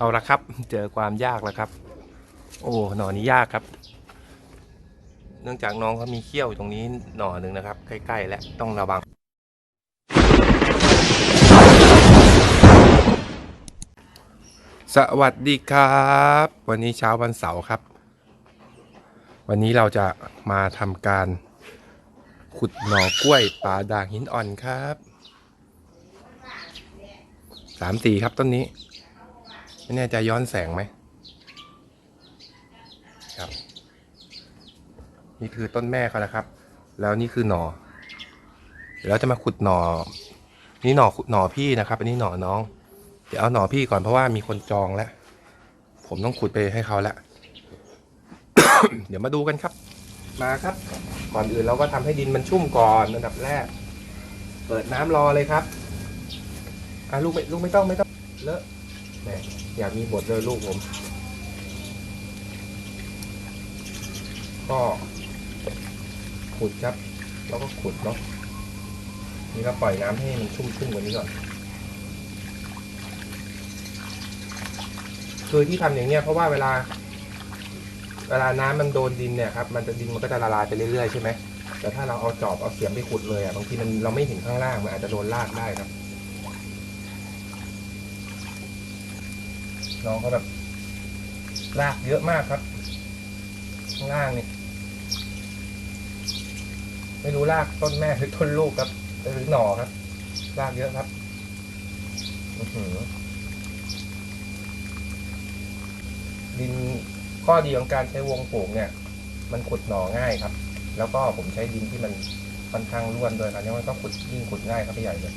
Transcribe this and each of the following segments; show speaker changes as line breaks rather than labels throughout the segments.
เอาละครับ เจอความยากแล้วครับ โอ้หน่อนี้ยากครับ เนื่องจากน้องเขามีเขี้ยวอยู่ตรงนี้หน่อหนึ่งนะครับ ใกล้ๆและต้องระวัง สวัสดีครับ วันนี้เช้าวันเสาร์ครับ วันนี้เราจะมาทำการขุดหน่อกล้วยป่าด่างหินอ่อนครับสามสีครับต้นนี้ ไม่แน่ใจย้อนแสงไหมครับนี่คือต้นแม่เขานะครับ แล้วนี่คือหนอเดี๋ยวเราจะมาขุดหนอนี่หนอหนอพี่นะครับ อันนี้หนอน้อง เดี๋ยวเอาหนอพี่ก่อนเพราะว่ามีคนจองแล้ว ผมต้องขุดไปให้เขาแล้ว เดี๋ยวมาดูกันครับ มาครับ ก่อนอื่นเราก็ทำให้ดินมันชุ่มก่อนอันดับแรก เปิดน้ำรอเลยครับอะลูกไม่ลูกไม่ต้องไม่ต้องเลอะ อยากมีบทเลยลูกผม ก็ขุดครับ แล้วก็ขุดเนาะนี่ก็ปล่อยน้ำให้มันชุ่มขึ้นกว่านี้ก่อนคือที่ทำอย่างเงี้ยเพราะว่าเวลา เวลาน้ำมันโดนดินเนี่ยครับมันจะดินมันก็จะละลายไปเรื่อยๆใช่ไหมแต่ถ้าเราเอาจอบเอาเสียมไปขุดเลยอะบางทีมันเราไม่เห็นข้างล่างมันอาจจะโดนลากได้ครับ น้องเขาแบบลากเยอะมากครับ ข้างล่างนี่ ไม่รู้ลากต้นแม่หรือต้นลูกครับหรือหน่อครับ ลากเยอะครับอือหือดินข้อดีของการใช้วงปลูกเนี่ย มันขุดหน่อง่ายครับ แล้วก็ผมใช้ดินที่มันค่อนข้างร่วนด้วยครับเนี่ยมันก็ขุดยิ่งขุดง่ายครับใหญ่เลย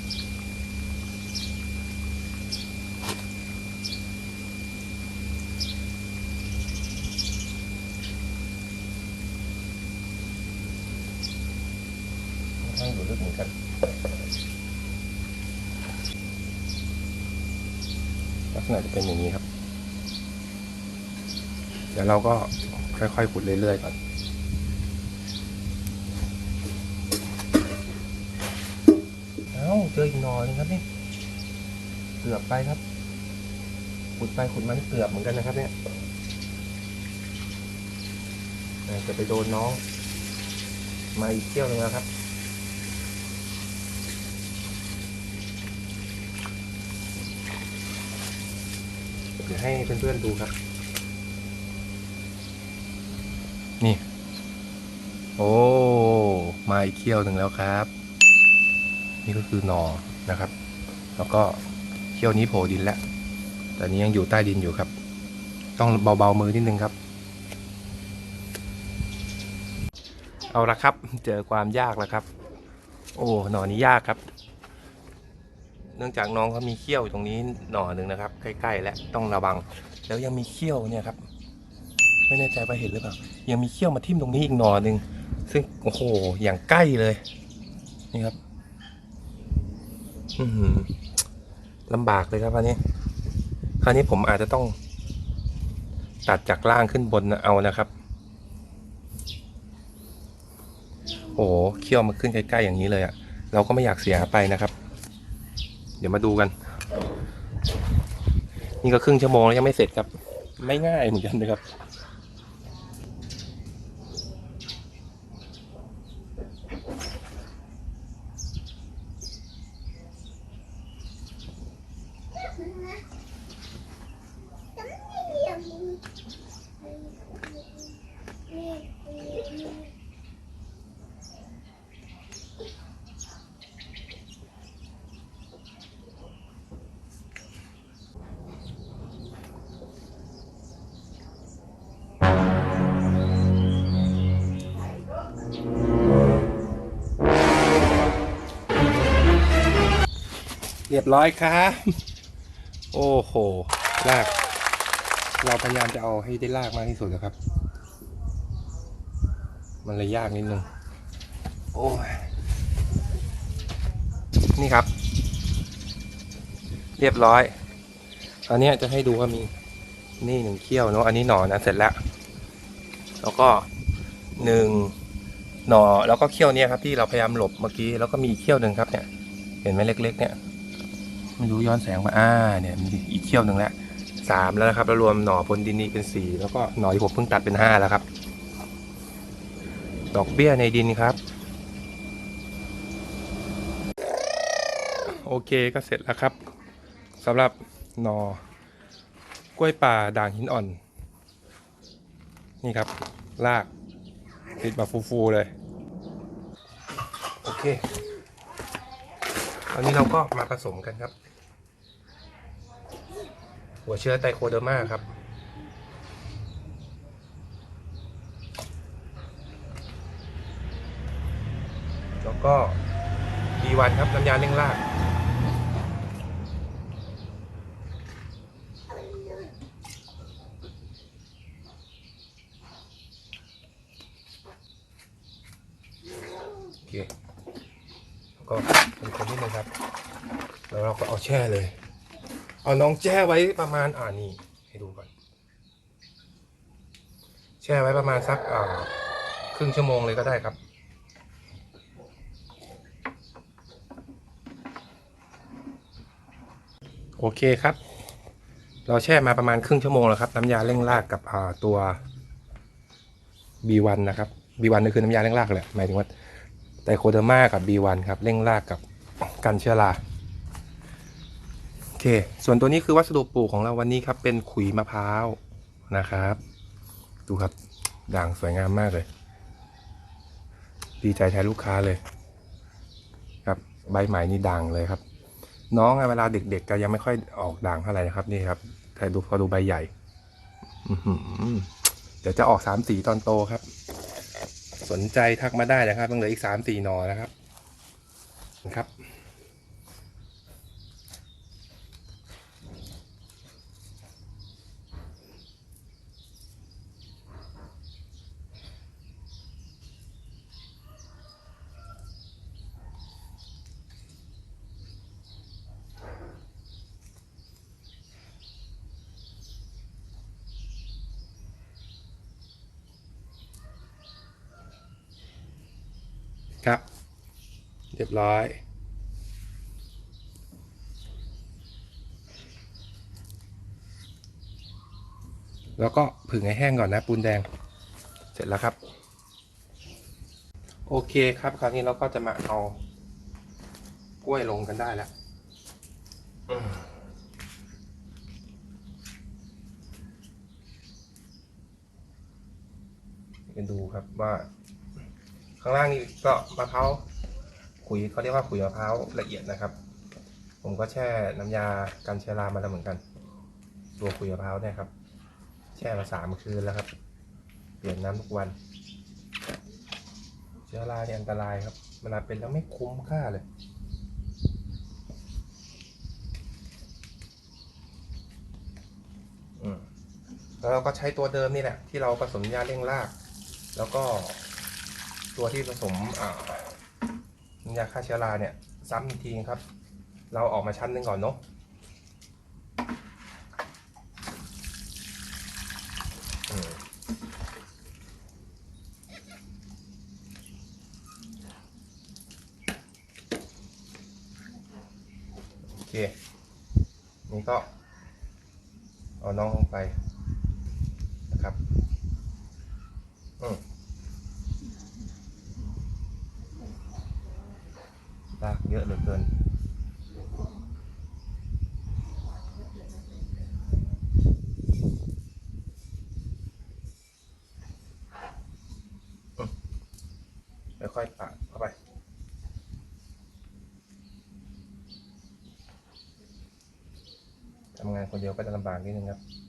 ค่อนข้างอยู่ลึกเหมือนกัน ลักษณะจะเป็นอย่างนี้ครับ เดี๋ยวเราก็ค่อยๆขุดเรื่อยๆก่อนเอ้าเจออีกหน่อยนึงครับนี่เกือบไปครับ ขุดไปขุดมานี่เกือบเหมือนกันนะครับ เนี่ยจะไปโดนน้อง มาอีกเที่ยวหนึงแล้วครับ ดี๋ยวให้เพื่อนๆดูครับ นี่ โอ้ มาอีกเขี้ยวหนึ่งแล้วครับ นี่ก็คือหนอนะครับ แล้วก็เขี้ยวนี้โผล่ดินแล้ว แต่นี้ยังอยู่ใต้ดินอยู่ครับ ต้องเบาๆมือนิดนึงครับ เอาละครับ เจอความยากแล้วครับ โอ้ หนอนี้ยากครับ นื่องจากน้องเขามีเขี้ยวอยู่ตรงนี้หน่อหนึ่งนะครับ ใกล้ๆและต้องระวัง แล้วยังมีเขี้ยวเนี่ยครับ ไม่แน่ใจว่าเห็นหรือเปล่า ยังมีเขี้ยวมาทิ่มตรงนี้อีกหน่อหนึ่งซึ่งโอ้โหอย่างใกล้เลย นี่ครับอือหือลำบากเลยครับอันนี้ คราวนี้ผมอาจจะต้อง ตัดจากล่างขึ้นบนเอานะครับ โอ้โหเขี้ยวมาขึ้นใกล้ๆอย่างนี้เลยอะเราก็ไม่อยากเสียไปนะครับ เดี๋ยวมาดูกัน นี่ก็ครึ่งชั่วโมงแล้วยังไม่เสร็จครับ ไม่ง่ายเหมือนกันนะครับ เรียบร้อยครับ โอ้โห ลาก เราพยายามจะเอาให้ได้ลากมากที่สุดนะครับ มันเลยยากนิดนึง โอ้ย นี่ครับ เรียบร้อยตอนนี้จะให้ดูว่ามี นี่หนึ่งเขี้ยวเนาะ อันนี้หนอนะ เสร็จแล้ว แล้วก็หนึ่งหนอแล้วก็เขี้ยวเนี้ยครับที่เราพยายามหลบเมื่อกี้แล้วก็มีอีกเขี้ยวหนึ่งครับเนี่ยเห็นไหมเล็ก ๆ เนี่ย ไม่รู้ย้อนแสงมาอ่าเนี่ยมีอีกเขี้ยวหนึ่งแล้วสามแล้วนะครับ แล้วรวมหน่อพลดินนี่เป็นสี่แล้วก็หน่อที่ผมเพิ่งตัดเป็นห้าแล้วครับ ดอกเบี้ยในดินครับ โอเคก็เสร็จแล้วครับสำหรับหน่อกล้วยป่าด่างหินอ่อน นี่ครับลากติดมาฟูๆเลย โอเค ตอนนี้เราก็มาผสมกันครับ หัวเชื้อไตโคเดอร์มาครับ แล้วก็ B1 ครับ น้ำยาเร่งรากโอเคแล้วก็เป็นคนนิดนึงครับ แล้วเราก็เอาแช่เลย เอาน้องแช่ไว้ประมาณอ่านี่ให้ดูก่อน แช่ไว้ประมาณสักอ่าครึ่งชั่วโมงเลยก็ได้ครับ โอเคครับ เราแช่มาประมาณครึ่งชั่วโมงแล้วครับ น้ำยาเร่งรากกับตัว B1 นะครับ B1 ก็คือน้ำยาเร่งรากแหละหมายถึงว่าไตโคเดอร์มากับ B1 ครับ เร่งรากกับกันเชื้อรา เค ส่วนตัวนี้คือวัสดุปลูกของเราวันนี้ครับ เป็นขุยมะพร้าวนะครับ ดูครับ ด่างสวยงามมากเลย ดีใจแทนลูกค้าเลย ครับ ใบใหม่นี่ด่างเลยครับ น้องเวลาเด็กๆก็ยังไม่ค่อยออกด่างเท่าไหร่นะครับ นี่ครับ แต่ดูพอดูใบใหญ่ เดี๋ยวจะออกสามสีตอนโตครับ สนใจทักมาได้นะครับยังเหลืออีกสามสี่หนอนะครับ นะครับครับ เรียบร้อย แล้วก็ผึ่งให้แห้งก่อนนะปูนแดง เสร็จแล้วครับ โอเคครับคราวนี้เราก็จะมาเอากล้วยลงกันได้แล้วกันดูครับว่า ข้างล่างนี่ก็มะพร้าว ขุยเขาเรียกว่าขุยมะพร้าวละเอียดนะครับ ผมก็แช่น้ำยากันเชื้อรามาแล้วเหมือนกัน ตัวขุยมะพร้าวเนี่ยครับ แช่มาสามคืนแล้วครับ เปลี่ยนน้ำทุกวัน เชื้อราเนี่ยอันตรายครับเวลาเป็นแล้วไม่คุ้มค่าเลยอืมแล้วเราก็ใช้ตัวเดิมนี่แหละที่เราผสมยาเร่งราก แล้วก็ตัวที่ผสมอ่า ยาฆ่าเชื้อราเนี่ย ซ้ำอีกทีครับ เราออกมาชั้นหนึ่งก่อนเนาะโอเค นี่ก็ เอาน้องลงไปนะครับ อืม ลากเยอะเหลือเกินค่อยๆปะเข้าไปทำงานคนเดียวก็จะลำบากนิดนึงครับ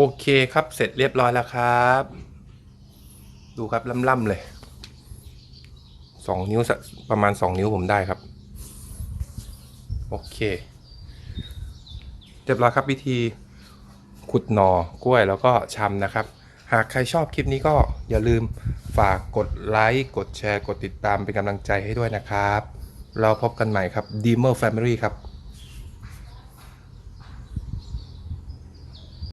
โอเคครับเสร็จเรียบร้อยแล้วครับ ดูครับล่ำๆเลยสองนิ้วสะประมาณสองนิ้วผมได้ครับ โอเคเรียบร้อยครับวิธีขุดหน่อกล้วยแล้วก็ชำนะครับ หากใครชอบคลิปนี้ก็อย่าลืมฝากกดไลค์กดแชร์ กดติดตามเป็นกำลังใจให้ด้วยนะครับ เราพบกันใหม่ครับ Dreamer Family ครับ